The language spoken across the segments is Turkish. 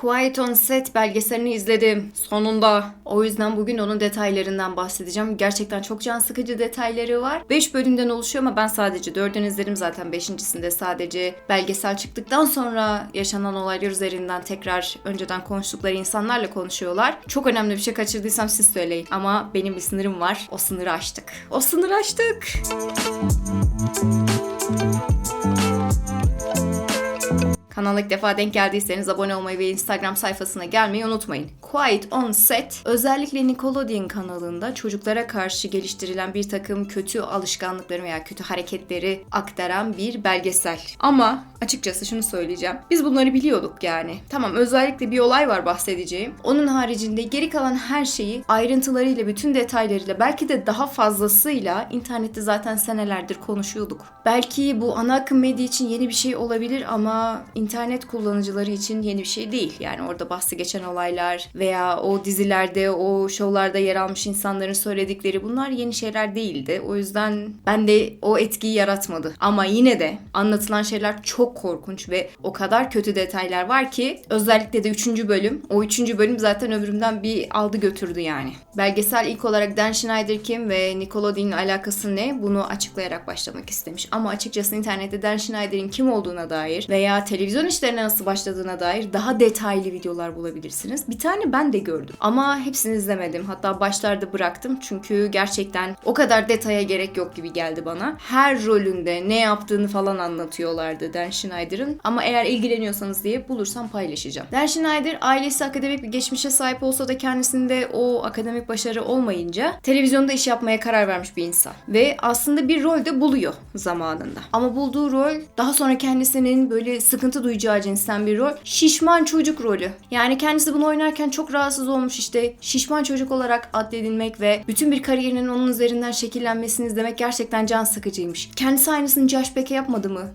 Quiet on Set belgeselini izledim sonunda. O yüzden bugün onun detaylarından bahsedeceğim. Gerçekten çok can sıkıcı detayları var. 5 bölümden oluşuyor ama ben sadece 4'ünü izledim zaten 5.sinde sadece belgesel çıktıktan sonra yaşanan olaylar üzerinden tekrar önceden konuştukları insanlarla konuşuyorlar. Çok önemli bir şey kaçırdıysam siz söyleyin. Ama benim bir sınırım var. O sınırı aştık. O sınırı aştık. Kanala ilk defa denk geldiyseniz abone olmayı ve Instagram sayfasına gelmeyi unutmayın. Quiet on Set özellikle Nickelodeon kanalında çocuklara karşı geliştirilen bir takım kötü alışkanlıkları veya kötü hareketleri aktaran bir belgesel. Ama açıkçası şunu söyleyeceğim. Biz bunları biliyorduk yani. Tamam özellikle bir olay var bahsedeceğim. Onun haricinde geri kalan her şeyi ayrıntılarıyla, bütün detaylarıyla belki de daha fazlasıyla internette zaten senelerdir konuşuyorduk. Belki bu ana akım medya için yeni bir şey olabilir ama internet kullanıcıları için yeni bir şey değil. Yani orada bahsi geçen olaylar veya o dizilerde, o şovlarda yer almış insanların söyledikleri bunlar yeni şeyler değildi. O yüzden ben de o etkiyi yaratmadı. Ama yine de anlatılan şeyler çok korkunç ve o kadar kötü detaylar var ki özellikle de 3. bölüm. O 3. bölüm zaten ömrümden bir aldı götürdü yani. Belgesel ilk olarak Dan Schneider kim ve Nickelodeon'un alakası ne bunu açıklayarak başlamak istemiş. Ama açıkçası internette Dan Schneider'in kim olduğuna dair veya televizyon işlerine nasıl başladığına dair daha detaylı videolar bulabilirsiniz. Bir tane ben de gördüm ama hepsini izlemedim. Hatta başlarda bıraktım çünkü gerçekten o kadar detaya gerek yok gibi geldi bana. Her rolünde ne yaptığını falan anlatıyorlardı Dan Schneider'ın. Ama eğer ilgileniyorsanız diye bulursam paylaşacağım. Dan Schneider ailesi akademik bir geçmişe sahip olsa da kendisinde o akademik başarı olmayınca televizyonda iş yapmaya karar vermiş bir insan. Ve aslında bir rol de buluyor zamanında. Ama bulduğu rol daha sonra kendisinin böyle sıkıntı duyacağı cinsten bir rol. Şişman çocuk rolü. Yani kendisi bunu oynarken çok rahatsız olmuş işte. Şişman çocuk olarak addedilmek ve bütün bir kariyerinin onun üzerinden şekillenmesini izlemek gerçekten can sıkıcıymış. Kendisi aynısını Josh Beck'e yapmadı mı?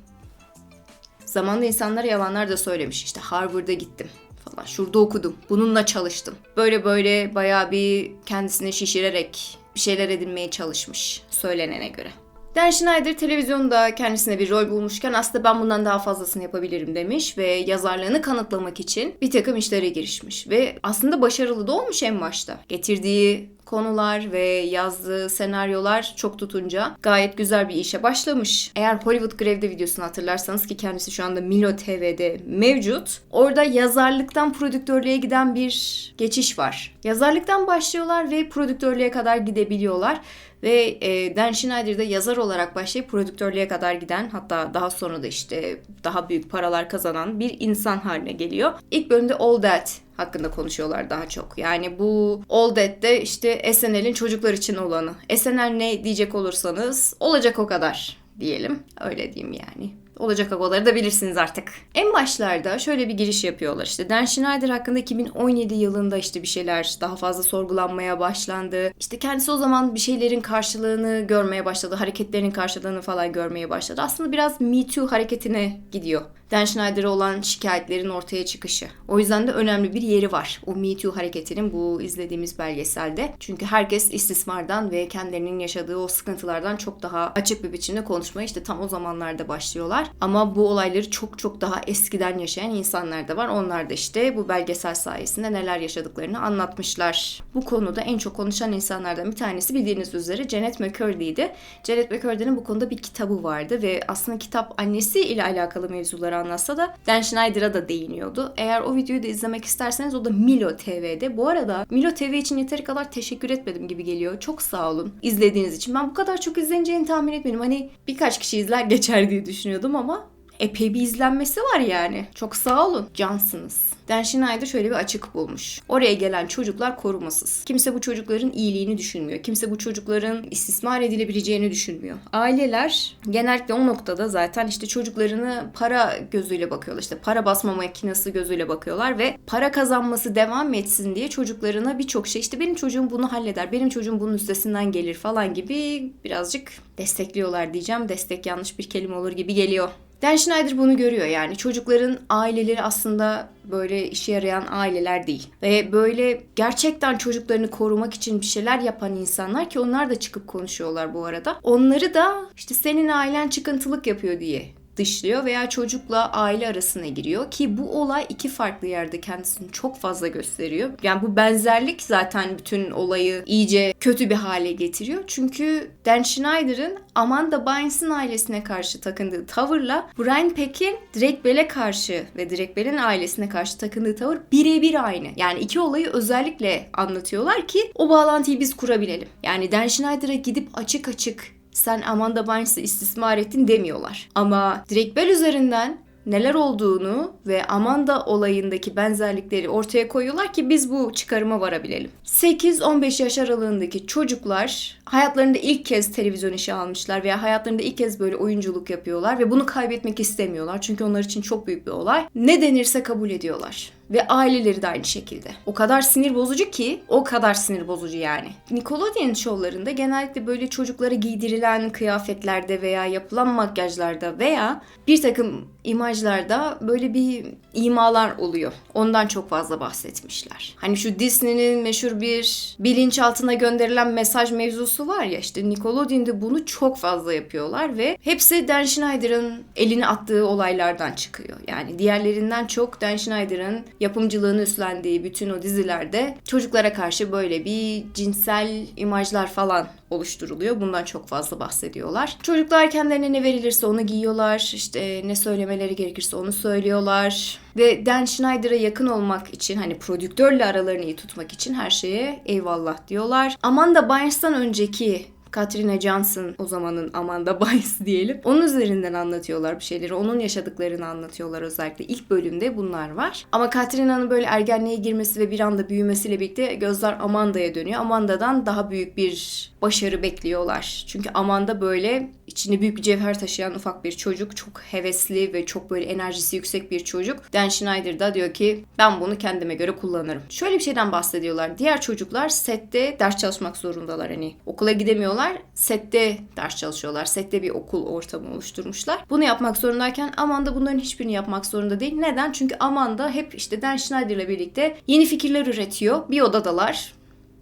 Zamanında insanlara yalanlar da söylemiş. İşte Harvard'a gittim falan. Şurada okudum. Bununla çalıştım. Böyle böyle bayağı bir kendisini şişirerek bir şeyler edinmeye çalışmış söylenene göre. Dan Schneider televizyonda kendisine bir rol bulmuşken aslında ben bundan daha fazlasını yapabilirim demiş ve yazarlığını kanıtlamak için bir takım işlere girişmiş. Ve aslında başarılı da olmuş en başta. Getirdiği konular ve yazdığı senaryolar çok tutunca gayet güzel bir işe başlamış. Eğer Hollywood Grev'de videosunu hatırlarsanız ki kendisi şu anda Milo TV'de mevcut. Orada yazarlıktan prodüktörlüğe giden bir geçiş var. Yazarlıktan başlıyorlar ve prodüktörlüğe kadar gidebiliyorlar. Ve e, Dan Schneider'da yazar olarak başlayıp prodüktörlüğe kadar giden hatta daha sonra da işte daha büyük paralar kazanan bir insan haline geliyor. İlk bölümde All That hakkında konuşuyorlar daha çok. Yani bu All That'te işte SNL'in çocuklar için olanı. SNL ne diyecek olursanız olacak o kadar diyelim. Öyle diyeyim yani. Olacak agaları da bilirsiniz artık. En başlarda şöyle bir giriş yapıyorlar işte. Dan Schneider hakkında 2017 yılında işte bir şeyler daha fazla sorgulanmaya başlandı. İşte kendisi o zaman bir şeylerin karşılığını görmeye başladı. Hareketlerinin karşılığını falan görmeye başladı. Aslında biraz Me Too hareketine gidiyor. Dan Schneider'e olan şikayetlerin ortaya çıkışı. O yüzden de önemli bir yeri var. O Me Too hareketinin bu izlediğimiz belgeselde. Çünkü herkes istismardan ve kendilerinin yaşadığı o sıkıntılardan çok daha açık bir biçimde konuşmaya işte tam o zamanlarda başlıyorlar. Ama bu olayları çok çok daha eskiden yaşayan insanlar da var. Onlar da işte bu belgesel sayesinde neler yaşadıklarını anlatmışlar. Bu konuda en çok konuşan insanlardan bir tanesi bildiğiniz üzere Janet McCurdy'ydi. Janet McCurdy'nin bu konuda bir kitabı vardı ve aslında kitap annesi ile alakalı mevzuları anlatsa da Dan Schneider'a da değiniyordu. Eğer o videoyu da izlemek isterseniz o da Milo TV'de. Bu arada Milo TV için yeteri kadar teşekkür etmedim gibi geliyor. Çok sağ olun izlediğiniz için. Ben bu kadar çok izleneceğini tahmin etmedim. Hani birkaç kişi izler geçer diye düşünüyordum ama epey bir izlenmesi var yani. Çok sağ olun. Cansınız. Dan Schneider şöyle bir açık bulmuş. Oraya gelen çocuklar korumasız. Kimse bu çocukların iyiliğini düşünmüyor. Kimse bu çocukların istismar edilebileceğini düşünmüyor. Aileler genellikle o noktada zaten işte çocuklarını para gözüyle bakıyorlar. İşte para basma makinesi gözüyle bakıyorlar ve para kazanması devam etsin diye çocuklarına birçok şey işte benim çocuğum bunu halleder, benim çocuğum bunun üstesinden gelir falan gibi birazcık destekliyorlar diyeceğim. Destek yanlış bir kelime olur gibi geliyor. Dan Schneider bunu görüyor yani çocukların aileleri aslında böyle işe yarayan aileler değil. Ve böyle gerçekten çocuklarını korumak için bir şeyler yapan insanlar ki onlar da çıkıp konuşuyorlar bu arada. Onları da işte senin ailen çıkıntılık yapıyor diye dışlıyor veya çocukla aile arasına giriyor ki bu olay iki farklı yerde kendisini çok fazla gösteriyor. Yani bu benzerlik zaten bütün olayı iyice kötü bir hale getiriyor. Çünkü Dan Schneider'ın Amanda Bynes'ın ailesine karşı takındığı tavırla Brian Peck'in Drake Bell'e karşı ve Drake Bell'in ailesine karşı takındığı tavır birebir aynı. Yani iki olayı özellikle anlatıyorlar ki o bağlantıyı biz kurabilelim. Yani Dan Schneider'a gidip açık açık sen Amanda Bynes'ı istismar ettin demiyorlar. Ama Drake Bell üzerinden neler olduğunu ve Amanda olayındaki benzerlikleri ortaya koyuyorlar ki biz bu çıkarıma varabilelim. 8-15 yaş aralığındaki çocuklar hayatlarında ilk kez televizyon işi almışlar veya hayatlarında ilk kez böyle oyunculuk yapıyorlar ve bunu kaybetmek istemiyorlar. Çünkü onlar için çok büyük bir olay. Ne denirse kabul ediyorlar. Ve aileleri de aynı şekilde. O kadar sinir bozucu ki o kadar sinir bozucu yani. Nickelodeon şovlarında genellikle böyle çocuklara giydirilen kıyafetlerde veya yapılan makyajlarda veya bir takım imajlarda böyle bir imalar oluyor. Ondan çok fazla bahsetmişler. Hani şu Disney'nin meşhur bir bilinçaltına gönderilen mesaj mevzusu var ya işte Nickelodeon'da bunu çok fazla yapıyorlar ve hepsi Dan Schneider'ın elini attığı olaylardan çıkıyor. Yani diğerlerinden çok Dan Schneider'ın yapımcılığını üstlendiği bütün o dizilerde çocuklara karşı böyle bir cinsel imajlar falan oluşturuluyor. Bundan çok fazla bahsediyorlar. Çocuklar kendilerine ne verilirse onu giyiyorlar. İşte ne söylemeleri gerekirse onu söylüyorlar. Ve Dan Schneider'a yakın olmak için hani prodüktörle aralarını iyi tutmak için her şeye eyvallah diyorlar. Amanda Bynes'tan önceki Katrina Johnson o zamanın Amanda Bynes diyelim. Onun üzerinden anlatıyorlar bir şeyleri. Onun yaşadıklarını anlatıyorlar özellikle. ilk bölümde bunlar var. Ama Katrina'nın böyle ergenliğe girmesi ve bir anda büyümesiyle birlikte gözler Amanda'ya dönüyor. Amanda'dan daha büyük bir başarı bekliyorlar. Çünkü Amanda böyle içinde büyük bir cevher taşıyan ufak bir çocuk. Çok hevesli ve çok böyle enerjisi yüksek bir çocuk. Dan Schneider da diyor ki ben bunu kendime göre kullanırım. Şöyle bir şeyden bahsediyorlar. Diğer çocuklar sette ders çalışmak zorundalar. Hani okula gidemiyorlar. Sette ders çalışıyorlar. Sette bir okul ortamı oluşturmuşlar. Bunu yapmak zorundayken Amanda bunların hiçbirini yapmak zorunda değil. Neden? Çünkü Amanda hep işte Dan Schneider'la birlikte yeni fikirler üretiyor. Bir odadalar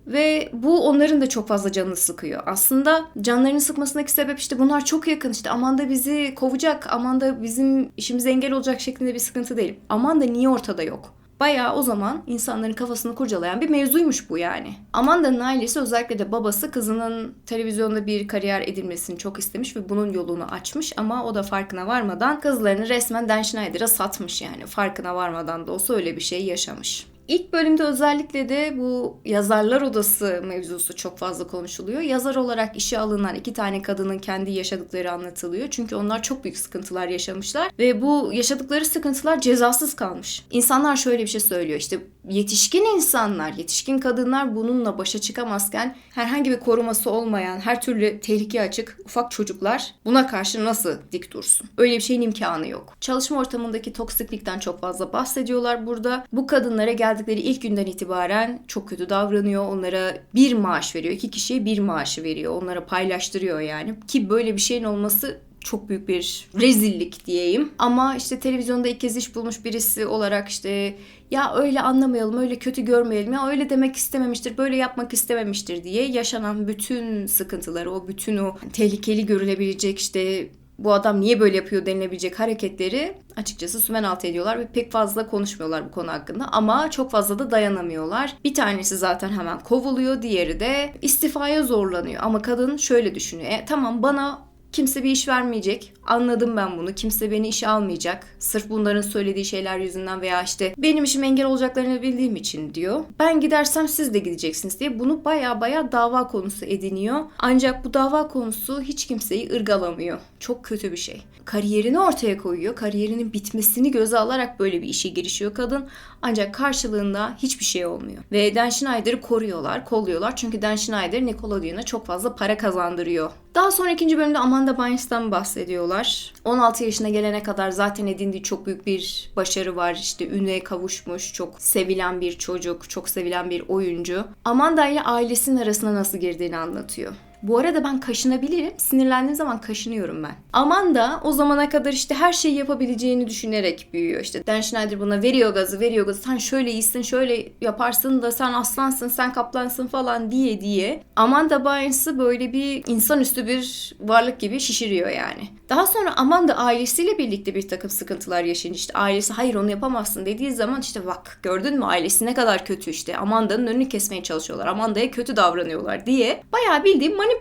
ve bu onların da çok fazla canını sıkıyor. Aslında canlarını sıkmasındaki sebep işte bunlar çok yakın. İşte Amanda bizi kovacak, Amanda bizim işimize engel olacak şeklinde bir sıkıntı değil. Amanda niye ortada yok? Bayağı o zaman insanların kafasını kurcalayan bir mevzuymuş bu yani. Amanda'nın ailesi özellikle de babası kızının televizyonda bir kariyer edilmesini çok istemiş ve bunun yolunu açmış ama o da farkına varmadan kızlarını resmen Dan Schneider'a satmış yani. Farkına varmadan da olsa öyle bir şey yaşamış. İlk bölümde özellikle de bu yazarlar odası mevzusu çok fazla konuşuluyor. Yazar olarak işe alınan iki tane kadının kendi yaşadıkları anlatılıyor. Çünkü onlar çok büyük sıkıntılar yaşamışlar ve bu yaşadıkları sıkıntılar cezasız kalmış. İnsanlar şöyle bir şey söylüyor işte yetişkin insanlar, yetişkin kadınlar bununla başa çıkamazken herhangi bir koruması olmayan, her türlü tehlike açık ufak çocuklar buna karşı nasıl dik dursun? Öyle bir şeyin imkanı yok. Çalışma ortamındaki toksiklikten çok fazla bahsediyorlar burada. Bu kadınlara geldikleri ilk günden itibaren çok kötü davranıyor. Onlara bir maaş veriyor. iki kişiye bir maaşı veriyor. Onlara paylaştırıyor yani. Ki böyle bir şeyin olması çok büyük bir rezillik diyeyim. Ama işte televizyonda ilk kez iş bulmuş birisi olarak işte ya öyle anlamayalım, öyle kötü görmeyelim, ya öyle demek istememiştir, böyle yapmak istememiştir diye yaşanan bütün sıkıntıları, o bütün o tehlikeli görülebilecek işte bu adam niye böyle yapıyor denilebilecek hareketleri açıkçası sümen altı ediyorlar ve pek fazla konuşmuyorlar bu konu hakkında ama çok fazla da dayanamıyorlar. Bir tanesi zaten hemen kovuluyor, diğeri de istifaya zorlanıyor ama kadın şöyle düşünüyor. E, tamam bana Kimse bir iş vermeyecek. Anladım ben bunu. Kimse beni işe almayacak. Sırf bunların söylediği şeyler yüzünden veya işte benim işim engel olacaklarını bildiğim için diyor. Ben gidersem siz de gideceksiniz diye bunu baya baya dava konusu ediniyor. Ancak bu dava konusu hiç kimseyi ırgalamıyor. Çok kötü bir şey. Kariyerini ortaya koyuyor. Kariyerinin bitmesini göze alarak böyle bir işe girişiyor kadın. Ancak karşılığında hiçbir şey olmuyor. Ve Dan Schneider'ı koruyorlar, kolluyorlar. Çünkü Dan Schneider Nickelodeon'a çok fazla para kazandırıyor. Daha sonra ikinci bölümde Amanda Bynes'tan bahsediyorlar. 16 yaşına gelene kadar zaten edindiği çok büyük bir başarı var. İşte üne kavuşmuş, çok sevilen bir çocuk, çok sevilen bir oyuncu. Amanda ile ailesinin arasına nasıl girdiğini anlatıyor. Bu arada ben kaşınabilirim. Sinirlendiğim zaman kaşınıyorum ben. Amanda o zamana kadar işte her şeyi yapabileceğini düşünerek büyüyor. İşte Dan Schneider buna veriyor gazı, veriyor gazı. Sen şöyle iyisin, şöyle yaparsın da sen aslansın, sen kaplansın falan diye diye. Amanda Bynes'ı böyle bir insanüstü bir varlık gibi şişiriyor yani. Daha sonra Amanda ailesiyle birlikte bir takım sıkıntılar yaşayınca işte ailesi hayır onu yapamazsın dediği zaman işte bak gördün mü ailesi ne kadar kötü işte Amanda'nın önünü kesmeye çalışıyorlar. Amanda'ya kötü davranıyorlar diye. Bayağı bildiğim manipülasyon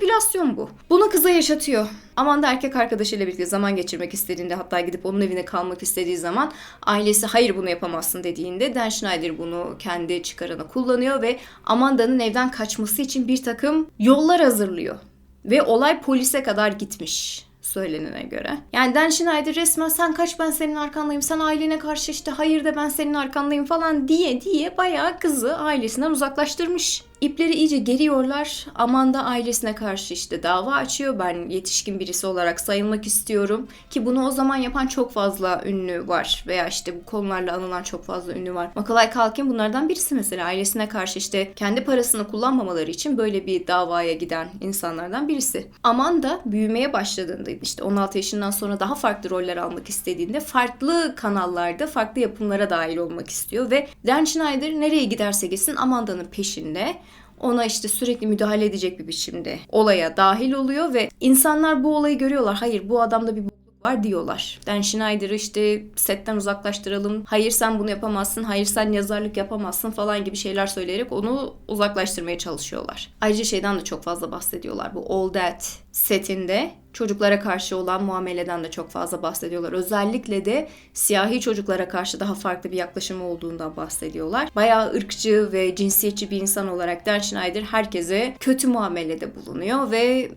bu. Bunu kıza yaşatıyor. Amanda erkek arkadaşıyla birlikte zaman geçirmek istediğinde hatta gidip onun evine kalmak istediği zaman ailesi hayır bunu yapamazsın dediğinde Dan Schneider bunu kendi çıkarına kullanıyor ve Amanda'nın evden kaçması için bir takım yollar hazırlıyor. Ve olay polise kadar gitmiş söylenene göre. Yani Dan Schneider resmen sen kaç ben senin arkandayım, sen ailene karşı işte hayır de ben senin arkandayım falan diye diye bayağı kızı ailesinden uzaklaştırmış. İpleri iyice geriyorlar. Amanda ailesine karşı işte dava açıyor. Ben yetişkin birisi olarak sayılmak istiyorum. Ki bunu o zaman yapan çok fazla ünlü var. Veya işte bu konularla anılan çok fazla ünlü var. Macaulay Culkin bunlardan birisi mesela. Ailesine karşı işte kendi parasını kullanmamaları için böyle bir davaya giden insanlardan birisi. Amanda büyümeye başladığında işte 16 yaşından sonra daha farklı roller almak istediğinde farklı kanallarda farklı yapımlara dahil olmak istiyor ve Dan Schneider nereye giderse gitsin Amanda'nın peşinde ona işte sürekli müdahale edecek bir biçimde olaya dahil oluyor ve insanlar bu olayı görüyorlar. Hayır bu adamda bir var diyorlar. Dan Schneider'ı işte setten uzaklaştıralım. Hayır sen bunu yapamazsın. Hayır sen yazarlık yapamazsın falan gibi şeyler söyleyerek onu uzaklaştırmaya çalışıyorlar. Ayrıca şeyden de çok fazla bahsediyorlar. Bu All That setinde çocuklara karşı olan muameleden de çok fazla bahsediyorlar. Özellikle de siyahi çocuklara karşı daha farklı bir yaklaşım olduğundan bahsediyorlar. Bayağı ırkçı ve cinsiyetçi bir insan olarak Dan Schneider herkese kötü muamelede bulunuyor ve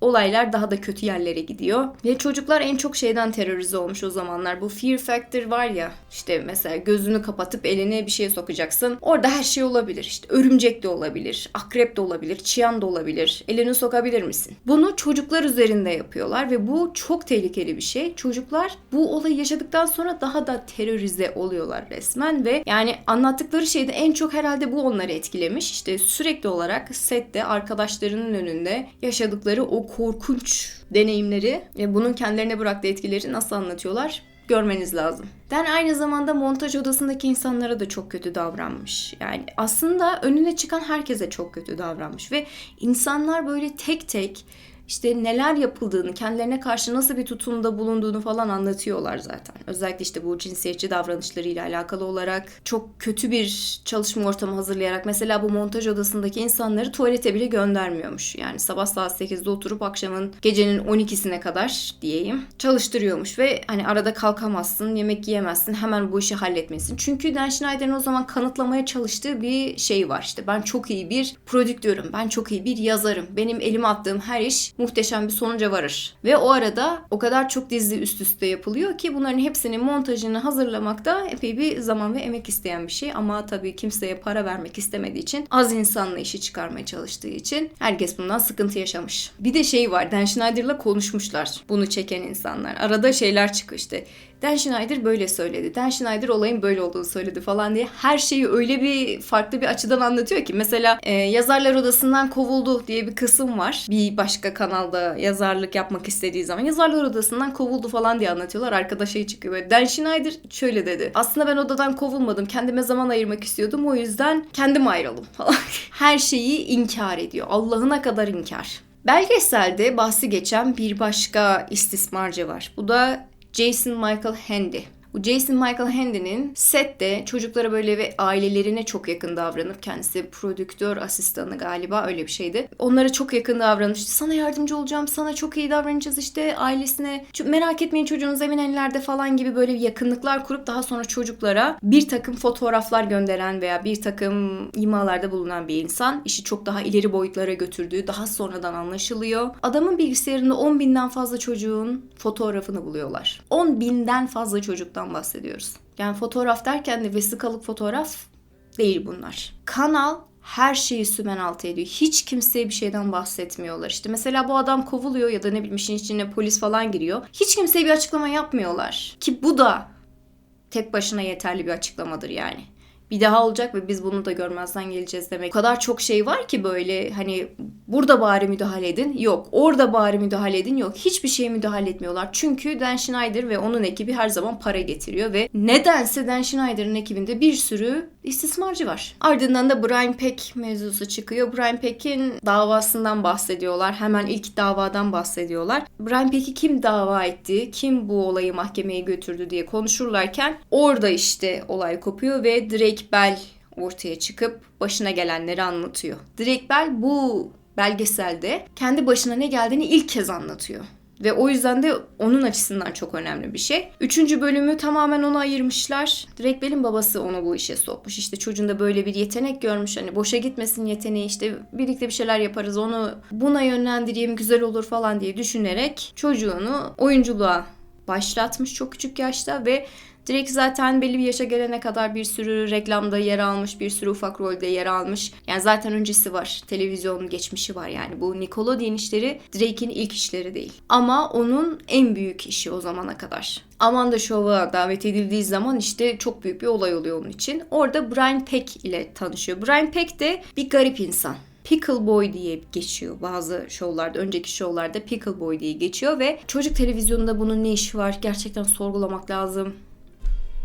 olaylar daha da kötü yerlere gidiyor. Ve çocuklar en çok şeyden terörize olmuş o zamanlar. Bu fear factor var ya işte mesela gözünü kapatıp eline bir şey sokacaksın. Orada her şey olabilir. İşte örümcek de olabilir, akrep de olabilir, çıyan da olabilir. Elini sokabilir misin? Bunu çocuklar üzerinde yapıyorlar ve bu çok tehlikeli bir şey. Çocuklar bu olayı yaşadıktan sonra daha da terörize oluyorlar resmen ve yani anlattıkları şeyde en çok herhalde bu onları etkilemiş. İşte sürekli olarak sette arkadaşlarının önünde yaşadıkları o korkunç deneyimleri ve bunun kendilerine bıraktığı etkileri nasıl anlatıyorlar görmeniz lazım. Dan aynı zamanda montaj odasındaki insanlara da çok kötü davranmış. Yani aslında önüne çıkan herkese çok kötü davranmış ve insanlar böyle tek tek işte neler yapıldığını, kendilerine karşı nasıl bir tutumda bulunduğunu falan anlatıyorlar zaten. Özellikle işte bu cinsiyetçi davranışlarıyla alakalı olarak çok kötü bir çalışma ortamı hazırlayarak mesela bu montaj odasındaki insanları tuvalete bile göndermiyormuş. Yani sabah saat 8'de oturup akşamın gecenin 12'sine kadar diyeyim çalıştırıyormuş ve hani arada kalkamazsın, yemek yiyemezsin, hemen bu işi halletmesin. Çünkü Dan Schneider'in o zaman kanıtlamaya çalıştığı bir şey var işte. Ben çok iyi bir prodüktörüm, ben çok iyi bir yazarım. Benim elime attığım her iş muhteşem bir sonuca varır. Ve o arada o kadar çok dizi üst üste yapılıyor ki bunların hepsinin montajını hazırlamakta epey bir zaman ve emek isteyen bir şey. Ama tabii kimseye para vermek istemediği için az insanla işi çıkarmaya çalıştığı için herkes bundan sıkıntı yaşamış. Bir de şey var Dan Schneider'la konuşmuşlar bunu çeken insanlar. Arada şeyler çıkıyor işte. Dan Schneider böyle söyledi. Dan Schneider olayın böyle olduğunu söyledi falan diye her şeyi öyle bir farklı bir açıdan anlatıyor ki. Mesela e, yazarlar odasından kovuldu diye bir kısım var. Bir başka kanalda yazarlık yapmak istediği zaman yazarlar odasından kovuldu falan diye anlatıyorlar. Arkada şey çıkıyor böyle. Dan Schneider şöyle dedi. Aslında ben odadan kovulmadım. Kendime zaman ayırmak istiyordum. O yüzden kendim ayrıldım falan. her şeyi inkar ediyor. Allah'ına kadar inkar. Belgeselde bahsi geçen bir başka istismarcı var. Bu da Jason Michael Handy. Bu Jason Michael Handy'nin sette çocuklara böyle ve ailelerine çok yakın davranıp kendisi prodüktör asistanı galiba öyle bir şeydi. Onlara çok yakın davranıp işte sana yardımcı olacağım, sana çok iyi davranacağız işte ailesine "Ç- merak etmeyin çocuğunuz emin ellerde falan gibi böyle yakınlıklar kurup daha sonra çocuklara bir takım fotoğraflar gönderen veya bir takım imalarda bulunan bir insan işi çok daha ileri boyutlara götürdüğü daha sonradan anlaşılıyor. Adamın bilgisayarında 10 binden fazla çocuğun fotoğrafını buluyorlar. 10 binden fazla çocuktan bahsediyoruz. Yani fotoğraf derken de vesikalık fotoğraf değil bunlar. Kanal her şeyi sümen altı ediyor. Hiç kimseye bir şeyden bahsetmiyorlar. İşte mesela bu adam kovuluyor ya da ne bileyim işin içine polis falan giriyor. Hiç kimseye bir açıklama yapmıyorlar. Ki bu da tek başına yeterli bir açıklamadır yani. Bir daha olacak ve biz bunu da görmezden geleceğiz demek. O kadar çok şey var ki böyle hani Burada bari müdahale edin. Yok. Orada bari müdahale edin. Yok. Hiçbir şeye müdahale etmiyorlar. Çünkü Dan Schneider ve onun ekibi her zaman para getiriyor ve nedense Dan Schneider'ın ekibinde bir sürü istismarcı var. Ardından da Brian Peck mevzusu çıkıyor. Brian Peck'in davasından bahsediyorlar. Hemen ilk davadan bahsediyorlar. Brian Peck'i kim dava etti, kim bu olayı mahkemeye götürdü diye konuşurlarken orada işte olay kopuyor ve Drake Bell ortaya çıkıp başına gelenleri anlatıyor. Drake Bell bu belgeselde kendi başına ne geldiğini ilk kez anlatıyor. Ve o yüzden de onun açısından çok önemli bir şey. Üçüncü bölümü tamamen ona ayırmışlar. Drake Bell'in babası onu bu işe sokmuş. İşte çocuğunda böyle bir yetenek görmüş. Hani boşa gitmesin yeteneği işte birlikte bir şeyler yaparız onu buna yönlendireyim güzel olur falan diye düşünerek çocuğunu oyunculuğa başlatmış çok küçük yaşta ve Drake zaten belli bir yaşa gelene kadar bir sürü reklamda yer almış, bir sürü ufak rolde yer almış. Yani zaten öncesi var. Televizyon geçmişi var yani. Bu Nickelodeon işleri Drake'in ilk işleri değil. Ama onun en büyük işi o zamana kadar. Amanda Show'a davet edildiği zaman işte çok büyük bir olay oluyor onun için. Orada Brian Peck ile tanışıyor. Brian Peck de bir garip insan. Pickle Boy diye geçiyor bazı şovlarda, önceki şovlarda Pickle Boy diye geçiyor ve çocuk televizyonunda bunun ne işi var gerçekten sorgulamak lazım.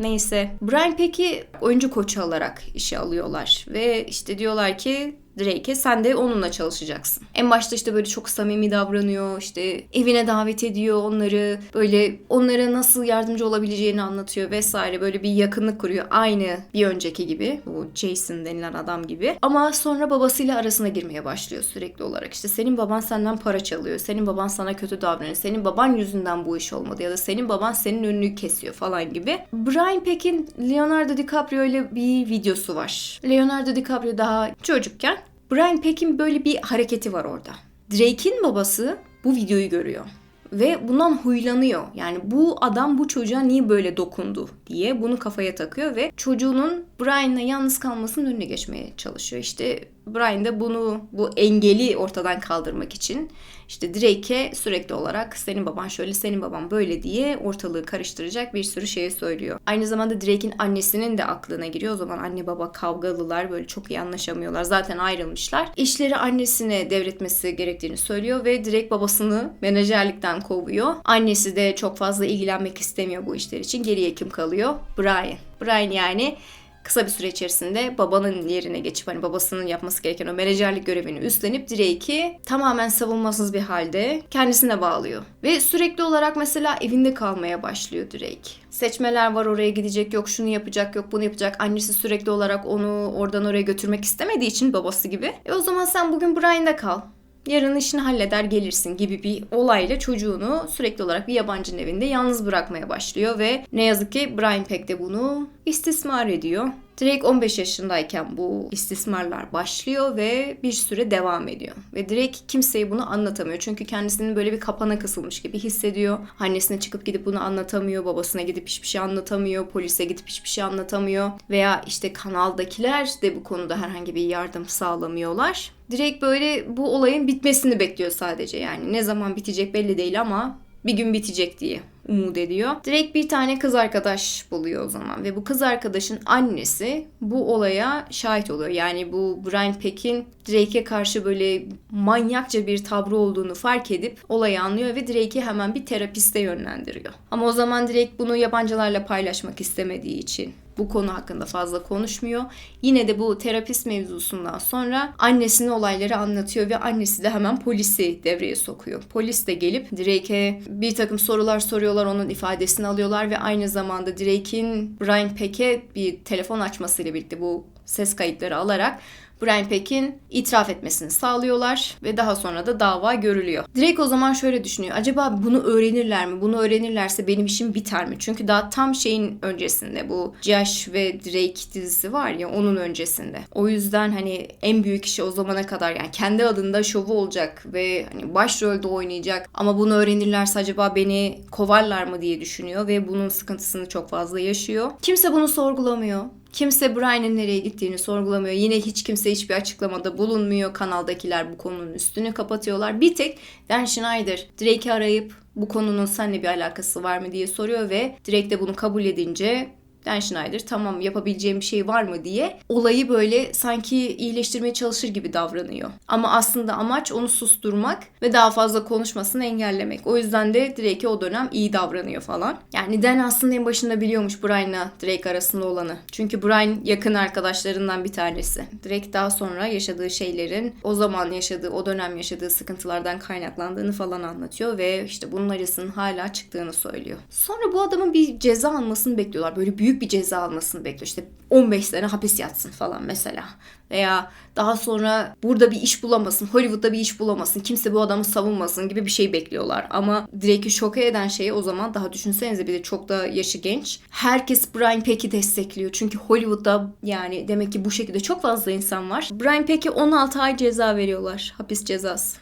Neyse. Brian Peck'i oyuncu koçu alarak işe alıyorlar. Ve işte diyorlar ki Drake'e sen de onunla çalışacaksın. En başta işte böyle çok samimi davranıyor. işte evine davet ediyor onları. Böyle onlara nasıl yardımcı olabileceğini anlatıyor vesaire. Böyle bir yakınlık kuruyor. Aynı bir önceki gibi. Bu Jason denilen adam gibi. Ama sonra babasıyla arasına girmeye başlıyor sürekli olarak. İşte senin baban senden para çalıyor. Senin baban sana kötü davranıyor. Senin baban yüzünden bu iş olmadı. Ya da senin baban senin önünü kesiyor falan gibi. Brian Peck'in Leonardo DiCaprio ile bir videosu var. Leonardo DiCaprio daha çocukken Brian Peck'in böyle bir hareketi var orada. Drake'in babası bu videoyu görüyor ve bundan huylanıyor. Yani bu adam bu çocuğa niye böyle dokundu diye bunu kafaya takıyor ve çocuğunun Brian'la yalnız kalmasının önüne geçmeye çalışıyor. İşte Brian da bunu bu engeli ortadan kaldırmak için işte Drake'e sürekli olarak senin baban şöyle senin baban böyle diye ortalığı karıştıracak bir sürü şey söylüyor. Aynı zamanda Drake'in annesinin de aklına giriyor. O zaman anne baba kavgalılar böyle çok iyi anlaşamıyorlar. Zaten ayrılmışlar. İşleri annesine devretmesi gerektiğini söylüyor ve Drake babasını menajerlikten kovuyor. Annesi de çok fazla ilgilenmek istemiyor bu işler için. Geriye kim kalıyor? Brian. Brian yani kısa bir süre içerisinde babanın yerine geçip hani babasının yapması gereken o menajerlik görevini üstlenip Drake'i tamamen savunmasız bir halde kendisine bağlıyor. Ve sürekli olarak mesela evinde kalmaya başlıyor Drake. Seçmeler var oraya gidecek yok şunu yapacak yok bunu yapacak. Annesi sürekli olarak onu oradan oraya götürmek istemediği için babası gibi. E o zaman sen bugün Brian'da kal yarın işini halleder gelirsin gibi bir olayla çocuğunu sürekli olarak bir yabancının evinde yalnız bırakmaya başlıyor ve ne yazık ki Brian Peck de bunu istismar ediyor. Drake 15 yaşındayken bu istismarlar başlıyor ve bir süre devam ediyor. Ve Drake kimseye bunu anlatamıyor. Çünkü kendisinin böyle bir kapana kısılmış gibi hissediyor. Annesine çıkıp gidip bunu anlatamıyor. Babasına gidip hiçbir şey anlatamıyor. Polise gidip hiçbir şey anlatamıyor. Veya işte kanaldakiler de bu konuda herhangi bir yardım sağlamıyorlar. Drake böyle bu olayın bitmesini bekliyor sadece yani. Ne zaman bitecek belli değil ama bir gün bitecek diye umut ediyor. Drake bir tane kız arkadaş buluyor o zaman ve bu kız arkadaşın annesi bu olaya şahit oluyor. Yani bu Brian Peck'in Drake'e karşı böyle manyakça bir tavrı olduğunu fark edip olayı anlıyor ve Drake'i hemen bir terapiste yönlendiriyor. Ama o zaman Drake bunu yabancılarla paylaşmak istemediği için bu konu hakkında fazla konuşmuyor. Yine de bu terapist mevzusundan sonra annesine olayları anlatıyor ve annesi de hemen polisi devreye sokuyor. Polis de gelip Drake'e bir takım sorular soruyorlar, onun ifadesini alıyorlar ve aynı zamanda Drake'in Brian Peck'e bir telefon açmasıyla birlikte bu ses kayıtları alarak Brian Peck'in itiraf etmesini sağlıyorlar ve daha sonra da dava görülüyor. Drake o zaman şöyle düşünüyor. Acaba bunu öğrenirler mi? Bunu öğrenirlerse benim işim biter mi? Çünkü daha tam şeyin öncesinde bu Josh ve Drake dizisi var ya onun öncesinde. O yüzden hani en büyük işi o zamana kadar yani kendi adında şovu olacak ve hani başrolde oynayacak ama bunu öğrenirlerse acaba beni kovarlar mı diye düşünüyor ve bunun sıkıntısını çok fazla yaşıyor. Kimse bunu sorgulamıyor. Kimse Brian'ın nereye gittiğini sorgulamıyor. Yine hiç kimse hiçbir açıklamada bulunmuyor. Kanaldakiler bu konunun üstünü kapatıyorlar. Bir tek Dan Schneider Drake'i arayıp bu konunun seninle bir alakası var mı diye soruyor ve Drake de bunu kabul edince Dan Schneider tamam yapabileceğim bir şey var mı diye olayı böyle sanki iyileştirmeye çalışır gibi davranıyor. Ama aslında amaç onu susturmak ve daha fazla konuşmasını engellemek. O yüzden de Drake'e o dönem iyi davranıyor falan. Yani Dan aslında en başında biliyormuş Brian'la Drake arasında olanı. Çünkü Brian yakın arkadaşlarından bir tanesi. Drake daha sonra yaşadığı şeylerin o zaman yaşadığı, o dönem yaşadığı sıkıntılardan kaynaklandığını falan anlatıyor ve işte bunun arasının hala çıktığını söylüyor. Sonra bu adamın bir ceza almasını bekliyorlar. Böyle büyük bir ceza almasını bekliyor. İşte 15 sene hapis yatsın falan mesela. Veya daha sonra burada bir iş bulamasın, Hollywood'da bir iş bulamasın, kimse bu adamı savunmasın gibi bir şey bekliyorlar. Ama Drake'i şoke eden şey o zaman daha düşünsenize bir de çok da yaşı genç. Herkes Brian Peck'i destekliyor. Çünkü Hollywood'da yani demek ki bu şekilde çok fazla insan var. Brian Peck'e 16 ay ceza veriyorlar. Hapis cezası.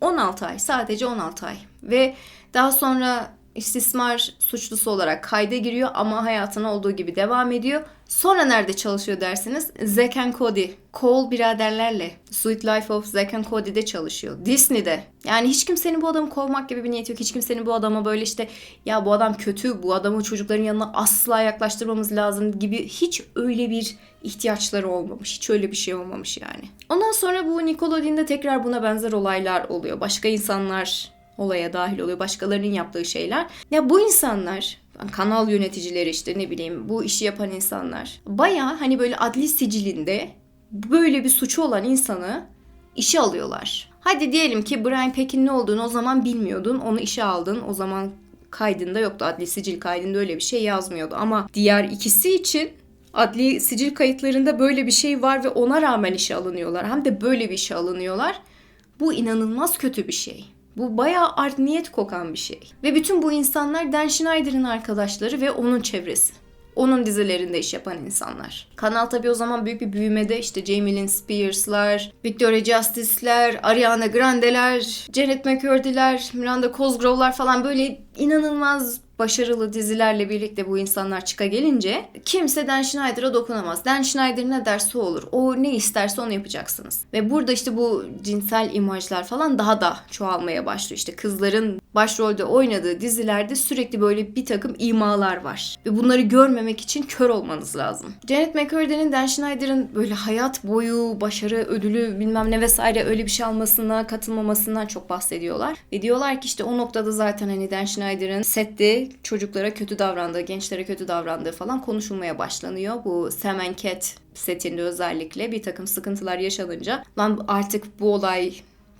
16 ay. Sadece 16 ay. Ve daha sonra istismar suçlusu olarak kayda giriyor ama hayatına olduğu gibi devam ediyor. Sonra nerede çalışıyor dersiniz? Zack and Cody. Cole biraderlerle. Sweet Life of Zack and Cody'de çalışıyor. Disney'de. Yani hiç kimsenin bu adamı kovmak gibi bir niyeti yok. Hiç kimsenin bu adama böyle işte ya bu adam kötü, bu adamı çocukların yanına asla yaklaştırmamız lazım gibi hiç öyle bir ihtiyaçları olmamış. Hiç öyle bir şey olmamış yani. Ondan sonra bu Nickelodeon'da tekrar buna benzer olaylar oluyor. Başka insanlar olaya dahil oluyor. Başkalarının yaptığı şeyler. Ya bu insanlar kanal yöneticileri işte ne bileyim bu işi yapan insanlar baya hani böyle adli sicilinde böyle bir suçu olan insanı işe alıyorlar. Hadi diyelim ki Brian Peck'in ne olduğunu o zaman bilmiyordun. Onu işe aldın. O zaman kaydında yoktu. Adli sicil kaydında öyle bir şey yazmıyordu. Ama diğer ikisi için adli sicil kayıtlarında böyle bir şey var ve ona rağmen işe alınıyorlar. Hem de böyle bir işe alınıyorlar. Bu inanılmaz kötü bir şey. Bu bayağı art niyet kokan bir şey. Ve bütün bu insanlar Dan Schneider'ın arkadaşları ve onun çevresi. Onun dizilerinde iş yapan insanlar. Kanal tabii o zaman büyük bir büyümede işte Jamie Lynn Spears'lar, Victoria Justice'ler, Ariana Grande'ler, Janet McCurdy'ler, Miranda Cosgrove'lar falan böyle inanılmaz başarılı dizilerle birlikte bu insanlar çıka gelince kimse Dan Schneider'a dokunamaz. Dan Schneider ne derse olur. O ne isterse onu yapacaksınız. Ve burada işte bu cinsel imajlar falan daha da çoğalmaya başlıyor. İşte kızların başrolde oynadığı dizilerde sürekli böyle bir takım imalar var. Ve bunları görmemek için kör olmanız lazım. Janet McCurdy'nin Dan Schneider'ın böyle hayat boyu başarı ödülü bilmem ne vesaire öyle bir şey almasından katılmamasından çok bahsediyorlar. Ve diyorlar ki işte o noktada zaten hani Dan Schneider'ın sette çocuklara kötü davrandığı, gençlere kötü davrandığı falan konuşulmaya başlanıyor. Bu Sam and Cat setinde özellikle bir takım sıkıntılar yaşanınca lan artık bu olay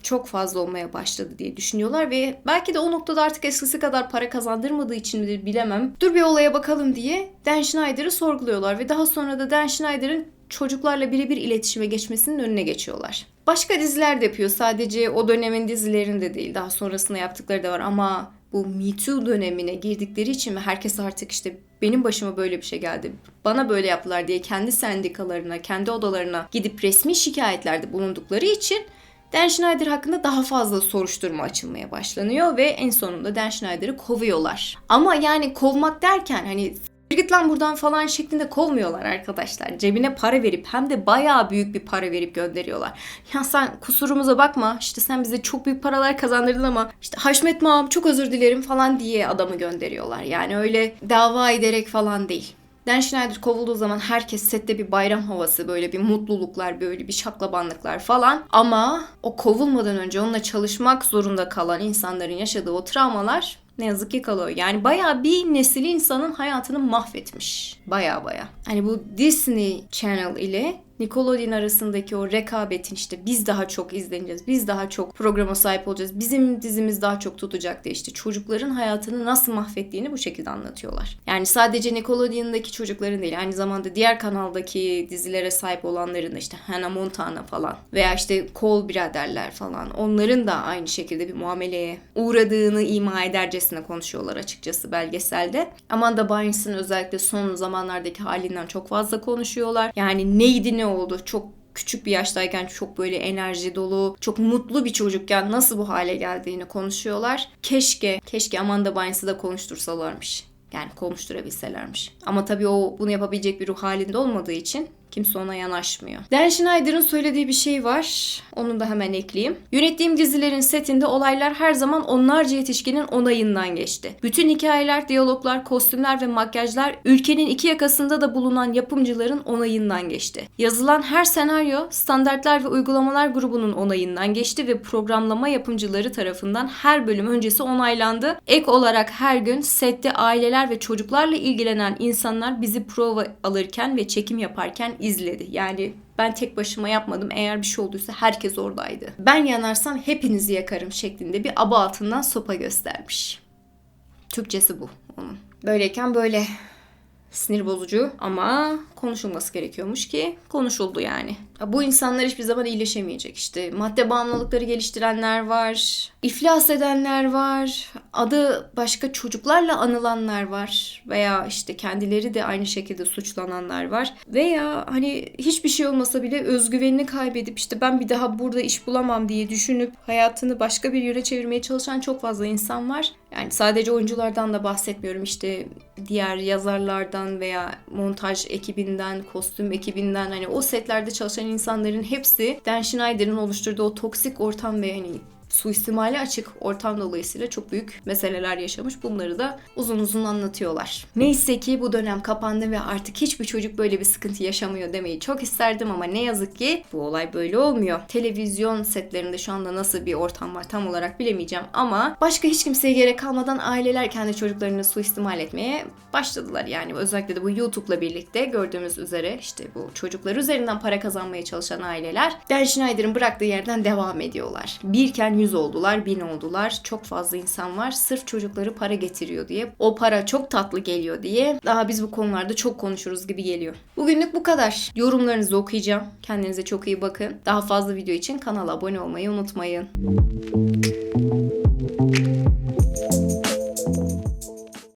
çok fazla olmaya başladı diye düşünüyorlar ve belki de o noktada artık eskisi kadar para kazandırmadığı için midir bilemem. Dur bir olaya bakalım diye Dan Schneider'ı sorguluyorlar ve daha sonra da Dan Schneider'ın çocuklarla birebir iletişime geçmesinin önüne geçiyorlar. Başka diziler de yapıyor. Sadece o dönemin dizilerinde değil. Daha sonrasında yaptıkları da var ama bu Me Too dönemine girdikleri için ve herkes artık işte benim başıma böyle bir şey geldi. Bana böyle yaptılar diye kendi sendikalarına, kendi odalarına gidip resmi şikayetlerde bulundukları için Dan Schneider hakkında daha fazla soruşturma açılmaya başlanıyor ve en sonunda Dan Schneider'ı kovuyorlar. Ama yani kovmak derken hani git lan buradan falan şeklinde kovmuyorlar arkadaşlar. Cebine para verip hem de bayağı büyük bir para verip gönderiyorlar. Ya sen kusurumuza bakma işte sen bize çok büyük paralar kazandırdın ama işte Haşmet Mağam çok özür dilerim falan diye adamı gönderiyorlar. Yani öyle dava ederek falan değil. Dan Schneider kovulduğu zaman herkes sette bir bayram havası, böyle bir mutluluklar, böyle bir şaklabanlıklar falan. Ama o kovulmadan önce onunla çalışmak zorunda kalan insanların yaşadığı o travmalar ne yazık ki kalıyor. Yani bayağı bir nesili insanın hayatını mahvetmiş. Baya baya. Hani bu Disney Channel ile Nickelodeon arasındaki o rekabetin işte biz daha çok izleneceğiz, biz daha çok programa sahip olacağız, bizim dizimiz daha çok tutacak diye işte çocukların hayatını nasıl mahvettiğini bu şekilde anlatıyorlar. Yani sadece Nickelodeon'daki çocukların değil, aynı zamanda diğer kanaldaki dizilere sahip olanların da işte Hannah Montana falan veya işte Cole biraderler falan onların da aynı şekilde bir muameleye uğradığını ima edercesine konuşuyorlar açıkçası belgeselde. Amanda Bynes'ın özellikle son zamanlardaki halinden çok fazla konuşuyorlar. Yani neydi ne oldu? Çok küçük bir yaştayken çok böyle enerji dolu, çok mutlu bir çocukken nasıl bu hale geldiğini konuşuyorlar. Keşke, keşke Amanda Bynes'ı da konuştursalarmış. Yani konuşturabilselermiş. Ama tabii o bunu yapabilecek bir ruh halinde olmadığı için Kimse ona yanaşmıyor. Dan Schneider'ın söylediği bir şey var. Onu da hemen ekleyeyim. Yönettiğim dizilerin setinde olaylar her zaman onlarca yetişkinin onayından geçti. Bütün hikayeler, diyaloglar, kostümler ve makyajlar ülkenin iki yakasında da bulunan yapımcıların onayından geçti. Yazılan her senaryo standartlar ve uygulamalar grubunun onayından geçti ve programlama yapımcıları tarafından her bölüm öncesi onaylandı. Ek olarak her gün sette aileler ve çocuklarla ilgilenen insanlar bizi prova alırken ve çekim yaparken izledi. Yani ben tek başıma yapmadım. Eğer bir şey olduysa herkes oradaydı. Ben yanarsam hepinizi yakarım şeklinde bir aba altından sopa göstermiş. Türkçesi bu onun. Böyleyken böyle sinir bozucu ama konuşulması gerekiyormuş ki konuşuldu yani. Ya Bu insanlar hiçbir zaman iyileşemeyecek işte. Madde bağımlılıkları geliştirenler var, iflas edenler var, adı başka çocuklarla anılanlar var veya işte kendileri de aynı şekilde suçlananlar var. Veya hani hiçbir şey olmasa bile özgüvenini kaybedip işte ben bir daha burada iş bulamam diye düşünüp hayatını başka bir yöne çevirmeye çalışan çok fazla insan var. Yani sadece oyunculardan da bahsetmiyorum işte diğer yazarlardan veya montaj ekibinden, kostüm ekibinden hani o setlerde çalışan insanların hepsi Dan Schneider'ın oluşturduğu o toksik ortam ve hani suistimali açık ortam dolayısıyla çok büyük meseleler yaşamış. Bunları da uzun uzun anlatıyorlar. Neyse ki bu dönem kapandı ve artık hiçbir çocuk böyle bir sıkıntı yaşamıyor demeyi çok isterdim ama ne yazık ki bu olay böyle olmuyor. Televizyon setlerinde şu anda nasıl bir ortam var tam olarak bilemeyeceğim ama başka hiç kimseye gerek kalmadan aileler kendi çocuklarını suistimal etmeye başladılar. Yani özellikle de bu YouTube'la birlikte gördüğümüz üzere işte bu çocuklar üzerinden para kazanmaya çalışan aileler Dan Schneider'ın bıraktığı yerden devam ediyorlar. Birken yüz oldular, bin oldular. Çok fazla insan var. Sırf çocukları para getiriyor diye. O para çok tatlı geliyor diye. Daha biz bu konularda çok konuşuruz gibi geliyor. Bugünlük bu kadar. Yorumlarınızı okuyacağım. Kendinize çok iyi bakın. Daha fazla video için kanala abone olmayı unutmayın.